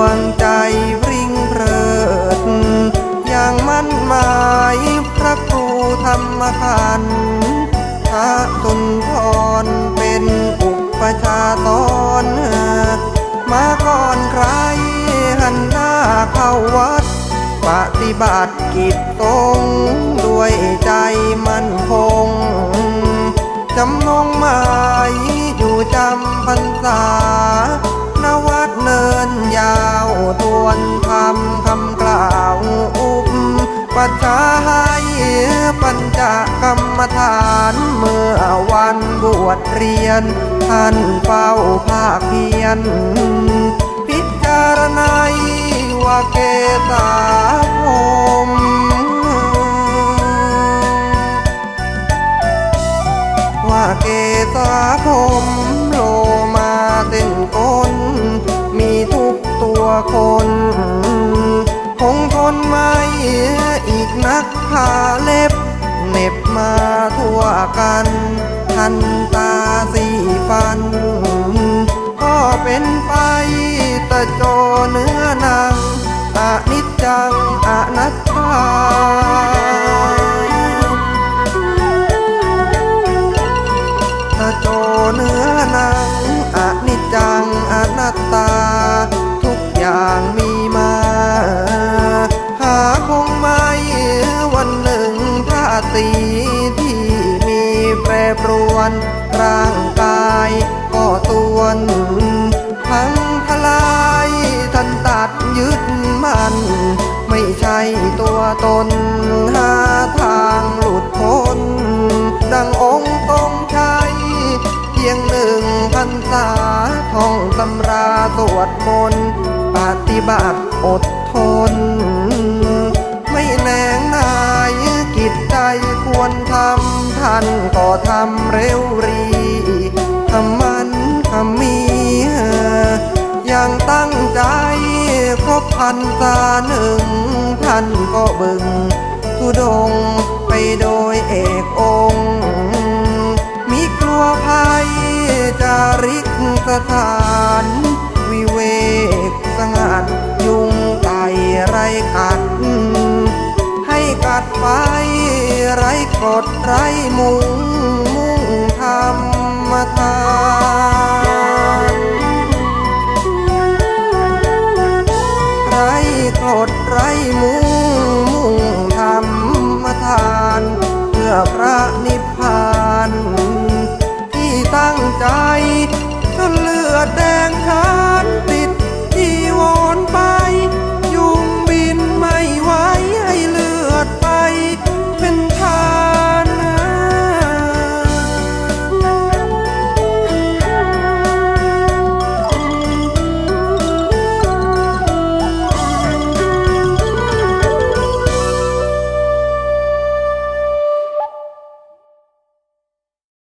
วนใจริงเพลิด อย่างมั่นหมายพระครูธรรมทานพระสุนทรเป็นอุปชาตอนมาก่อนใครหันหน้าเข้าวัด ปฏิบัติกิจตรงด้วยใจมั่นคงจำ ปัญจกรรมฐานเมื่อวันบวชเรียน ท่านเฝ้าภาคเพียน พิจารณาว่าเกษาผมว่าเกษาคมโลมาเต้นก้น มีทุกตัวคน กันทันตาสีฟัน ก็เป็นไปตะโจเนื้อนังอนิจจังอนัตตาตะโจเนื้อ ปรวน ร่างกายก็ตวนพังทลายทันตัดยึดมัน ไม่ใช่ตัวตน หาทางหลุดพ้น ดังองค์ทรงชัยเพียงหนึ่งพรรษาท่องตำราสวดมนต์ปฏิบัติอดทน ไม่แนงนายกิจใจควรทำท่าน ทำเร็วรีทำมันทำมีอย่างตั้งใจครบพันษาหนึ่งท่านก็บึงทุดงไปโดยเอกองค์มีกลัวภัยจาริกสถาน วิเวกสงัดยุงไตไรกัด อดไรมุงมุ่งธรรมทานไรกอดไรมุงมุ่งธรรมทาน เพื่อพระนิ